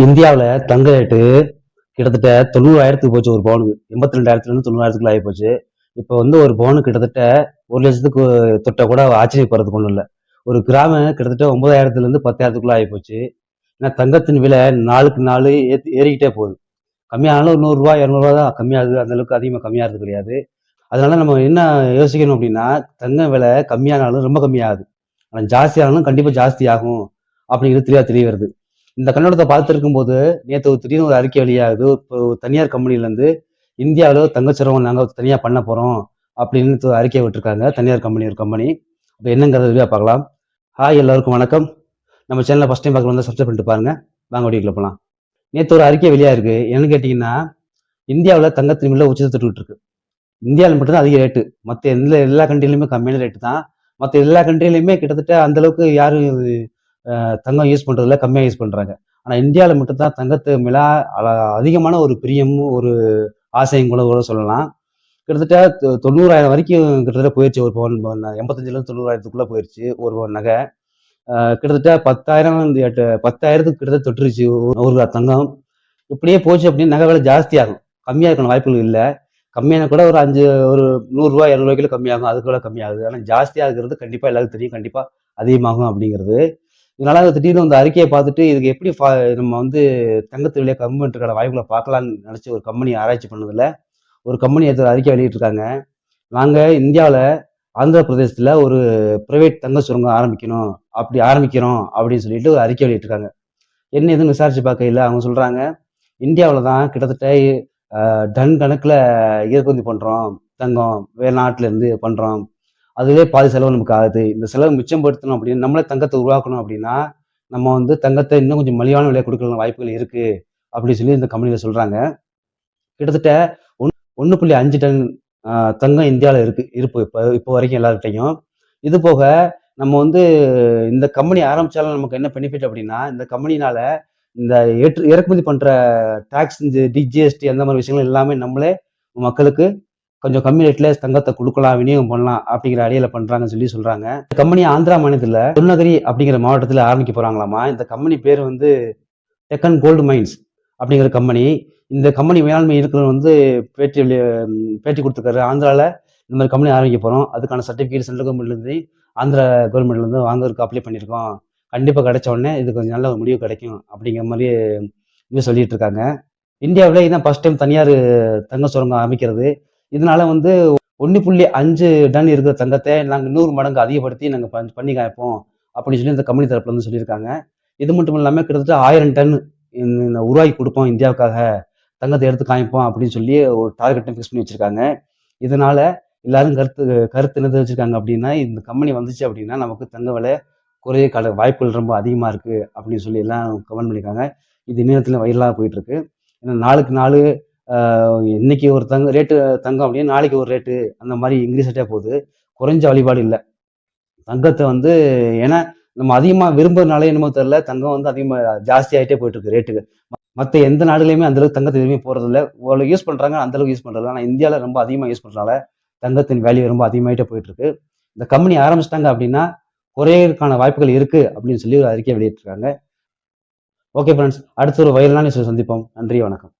இந்தியாவில் தங்க ரேட்டு கிட்டத்தட்ட தொண்ணூறாயிரத்துக்கு போச்சு ஒரு பவுனுக்கு எண்பத்தி ரெண்டாயிரத்துலேருந்து தொண்ணூறாயிரத்துக்குள்ள ஆகி போச்சு. இப்போ வந்து ஒரு பவுனு கிட்டத்தட்ட ஒரு லட்சத்துக்கு தொட்ட கூட ஆச்சரியப்படுறதுக்கு ஒன்றும் இல்லை. ஒரு கிராம கிட்டத்தட்ட ஒன்பதாயிரத்துலேருந்து பத்தாயிரத்துக்குள்ள ஆகி போச்சு. ஏன்னா தங்கத்தின் விலை நாளுக்கு நாள் ஏத்தி ஏறிக்கிட்டே போகுது. கம்மியானாலும் ஒரு நூறுரூவா இரநூறுவா தான் கம்மியாகுது அந்தளவுக்கு அதிகமாக கம்மியாகிறது கிடையாது. அதனால நம்ம என்ன யோசிக்கணும் அப்படின்னா தங்க விலை கம்மியானாலும் ரொம்ப கம்மியாகுது. ஆனால் ஜாஸ்தியானாலும் கண்டிப்பாக ஜாஸ்தி ஆகும் அப்படிங்கிறது தெளிவாக தெரிய வருது. இந்த கண்ணோட்டத்தை பார்த்துருக்கும் போது நேற்று ஒரு திடீர்னு ஒரு அறிக்கை வெளியாகுது இப்போ ஒரு தனியார் கம்பெனிலேருந்து இந்தியாவில் தங்கச்சிரவம் நாங்கள் தனியாக பண்ண போகிறோம் அப்படின்னு ஒரு அறிக்கை விட்டுருக்காங்க தனியார் கம்பெனி ஒரு கம்பெனி. அப்போ என்னங்கிறத வெளியாக பார்க்கலாம். ஹாய் எல்லாருக்கும் வணக்கம். நம்ம சேனலில் ஃபஸ்ட் டைம் பார்க்கலாம் சப்ஸ்கிரைப் பண்ணிட்டு பாருங்கள் வாங்க வீடியோக்குள்ள போகலாம் நேற்று ஒரு அறிக்கை வெளியாக இருக்குது என்னன்னு கேட்டிங்கன்னா இந்தியாவில் தங்கத்தின் விலை உச்சத்தை தொட்டுக்கிட்டு இருக்கு. இந்தியாவில் மட்டும்தான் அதிக ரேட்டு மற்ற எந்த எல்லா கண்ட்ரிலையுமே கம்மியான ரேட்டு தான். மற்ற எல்லா கண்ட்ரிலையுமே கிட்டத்தட்ட அந்தளவுக்கு யாரும் தங்கம் யூஸ் பண்ணுறதுல கம்மியாக யூஸ் பண்ணுறாங்க ஆனால் இந்தியாவில் மட்டும்தான் தங்கத்து மிலா அதிகமான ஒரு பிரியமும் ஒரு ஆசையும் கூட கூட சொல்லலாம். கிட்டத்தட்ட தொண்ணூறாயிரம் வரைக்கும் கிட்டத்தட்ட போயிடுச்சு ஒரு பவன் பவுன் எண்பத்தஞ்சிலேருந்து போயிடுச்சு ஒரு பவன் நகை. கிட்டத்தட்ட பத்தாயிரம் இந்த எட்டு- பத்தாயிரத்துக்கு கிட்டத்தட்ட தொட்டுருச்சு ஒரு தங்கம். இப்படியே போச்சு அப்படின்னு நகை விலை ஜாஸ்தியாகும். கம்மியாக இருக்கணும் வாய்ப்புகள் இல்லை. கம்மியான கூட ஒரு அஞ்சு ஒரு நூறுரூவா இரநூறுவாய்க்குள்ள கம்மியாகும். அதுக்கு கூட கம்மியாகுது. ஆனால் ஜாஸ்தியாகிறது கண்டிப்பாக எல்லாருக்கும் தெரியும். கண்டிப்பாக அதிகமாகும் அப்படிங்கிறது. இதனால அந்த திடீர்னு அந்த அறிக்கையை பார்த்துட்டு இதுக்கு எப்படி நம்ம வந்து தங்கத்து விலையை கம்மி பண்ணுறதுக்கான வாய்ப்புகளை பார்க்கலாம்னு நினச்சி ஒரு கம்பெனி ஆராய்ச்சி பண்ணதில் ஒரு கம்பெனி எடுத்து அறிக்கை வெளியிட்டிருக்காங்க. நாங்கள் இந்தியாவில் ஆந்திர பிரதேசத்தில் ஒரு ப்ரைவேட் தங்க சுரங்கம் ஆரம்பிக்கணும் அப்படி ஆரம்பிக்கிறோம் அப்படின்னு சொல்லிட்டு ஒரு அறிக்கை வெளியிட்டிருக்காங்க. என்ன எதுன்னு விசாரிச்சு பார்க்கையில் அவங்க சொல்கிறாங்க இந்தியாவில் தான் கிட்டத்தட்ட டன் கணக்கில் இறக்குமதி பண்ணுறோம் தங்கம் வேறு நாட்டிலேருந்து பண்ணுறோம் அதுவே பாதி செலவு நமக்கு ஆகுது. இந்த செலவு மிச்சப்படுத்தணும் அப்படின்னு நம்மளே தங்கத்தை உருவாக்கணும் அப்படின்னா நம்ம வந்து தங்கத்தை இன்னும் கொஞ்சம் மலிவான விலையை கொடுக்கலாம் வாய்ப்புகள் இருக்கு அப்படின்னு சொல்லி இந்த கம்பெனியில் சொல்றாங்க. கிட்டத்தட்ட ஒன் ஒன்று புள்ளி அஞ்சு டன் தங்கம் இந்தியாவில் இருக்கு இருப்பு இப்போ இப்போ வரைக்கும் எல்லார்கிட்டையும். இது போக நம்ம வந்து இந்த கம்பெனி ஆரம்பிச்சாலும் நமக்கு என்ன பெனிஃபிட் அப்படின்னா இந்த கம்பெனினால இந்த ஏற்று இறக்குமதி பண்ற டாக்ஸ் இந்த டிஜிஎஸ்டி அந்த மாதிரி விஷயங்கள் எல்லாமே நம்மளே மக்களுக்கு கொஞ்சம் கம்மி ரேட்ல தங்கத்தை கொடுக்கலாம் விநியோகம் பண்ணலாம் அப்படிங்கிற அடியில பண்றாங்கன்னு சொல்லி சொல்றாங்க. இந்த கம்பெனி ஆந்திரா மாநிலத்துல திருநகரி அப்படிங்கிற மாவட்டத்தில் ஆரம்பிக்க போறாங்களாமா? இந்த கம்பெனி பேர் வந்து டெக்கன் கோல்டு மைன்ஸ் அப்படிங்கிற கம்பெனி. இந்த கம்பெனி மேலாண்மை இருக்கிறவர் வந்து பேட்டி பேட்டி கொடுத்துருக்காரு. ஆந்திராவில் இந்த மாதிரி கம்பெனி ஆரம்பிக்க போகிறோம் அதுக்கான சர்டிஃபிகேட் சென்ட்ரல் கவர்மெண்ட்லேருந்து ஆந்திரா கவர்மெண்ட்லேருந்து வாங்குறதுக்கு அப்ளை பண்ணியிருக்கோம். கண்டிப்பாக கிடைச்ச உடனே இது கொஞ்சம் நல்ல ஒரு முடிவு கிடைக்கும் அப்படிங்கிற மாதிரி இது சொல்லிட்டு இருக்காங்க. இந்தியாவில் இதான் ஃபர்ஸ்ட் டைம் தனியார் தங்க சுரங்கம் அமைக்கிறது. இதனால வந்து ஒன்று புள்ளி அஞ்சு டன் இருக்கிற தங்கத்தை நாங்கள் நூறு மடங்கு அதிகப்படுத்தி நாங்கள் பண்ணி காய்ப்போம் அப்படின்னு சொல்லி இந்த கம்பெனி தரப்புல இருந்து சொல்லியிருக்காங்க. இது மட்டும் இல்லாமல் கிட்டத்தட்ட ஆயிரம் டன் உருவாக்கி கொடுப்போம் இந்தியாவுக்காக. தங்கத்தை எடுத்து காமிப்போம் அப்படின்னு சொல்லி ஒரு டார்கெட்டும் ஃபிக்ஸ் பண்ணி வச்சிருக்காங்க. இதனால எல்லாரும் கருத்து கருத்து என்ன வச்சிருக்காங்க அப்படின்னா இந்த கம்பெனி வந்துச்சு அப்படின்னா நமக்கு தங்க விலை குறைய கால வாய்ப்புகள் ரொம்ப அதிகமாக இருக்குது அப்படின்னு சொல்லி எல்லாம் கமெண்ட் பண்ணியிருக்காங்க. இது நேரத்தில் வைரலாக போயிட்டுருக்கு ஏன்னா நாளுக்கு நாள் இன்னைக்கு ஒரு தங்க ரேட்டு தங்கம் அப்படின்னா நாளைக்கு ஒரு ரேட்டு அந்த மாதிரி இன்க்ரீஸ் ஆகிட்டே போகுது. குறைஞ்ச வழிபாடு இல்லை. தங்கத்தை வந்து ஏன்னா நம்ம அதிகமாக விரும்புறதுனாலே என்னமோ தெரில தங்கம் வந்து அதிகமாக ஜாஸ்தி ஆகிட்டே போயிட்டு இருக்கு ரேட்டுக்கு மற்ற எந்த நாடுலையுமே அந்த அளவுக்கு தங்கத்தை எதுவுமே போறது ஓரளவு யூஸ் பண்ணுறாங்க அந்தளவுக்கு யூஸ் பண்ணுறது ஆனால் இந்தியாவில் ரொம்ப அதிகமாக யூஸ் பண்ணுறனால தங்கத்தின் வேல்யூ ரொம்ப அதிகமாகிட்டே போயிட்டு இருக்கு. இந்த கம்பெனி ஆரம்பிச்சிட்டாங்க அப்படின்னா குறையறதுக்கான வாய்ப்புகள் இருக்கு அப்படின்னு சொல்லி ஒரு அறிக்கை வெளியிட்டிருக்காங்க. ஓகே ஃப்ரெண்ட்ஸ் அடுத்த ஒரு வயலான சந்திப்போம். நன்றி வணக்கம்.